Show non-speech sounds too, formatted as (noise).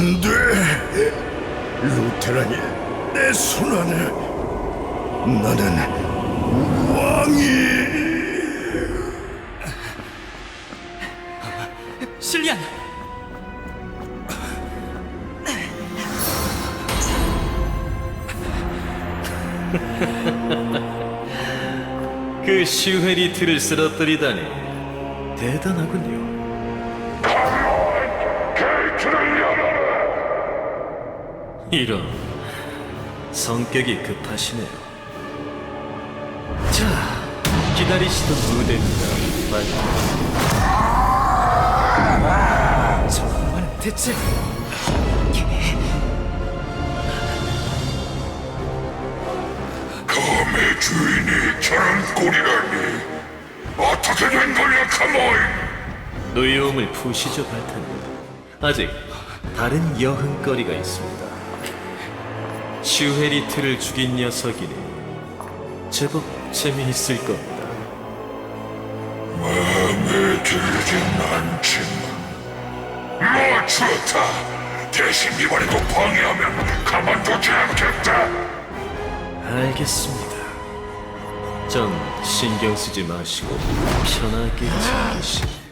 안 돼. 루테란이 내 손안에 나는 왕이 실리안! (laughs) 그 슈헤리트를 쓰러뜨리다니 대단하군요. 이런 성격이 급하시네요. 자, 기다리시던 무대입니다. 빨리. 저만은 대체 검의 주인이 저런 꼴이라니 어떻게 된 거냐 카모이 의욕을 푸시죠, 발탄님. 아직 다른 여흥거리가 있습니다. 슈헤리트를 죽인 녀석이니 제법 재미있을 겁니다. 마음에 들진 않지만 뭐 좋다 대신 이번에도 방해하면 가만두지 않겠다 알겠습니다. 전 신경 쓰지 마시고 편하게 지내시.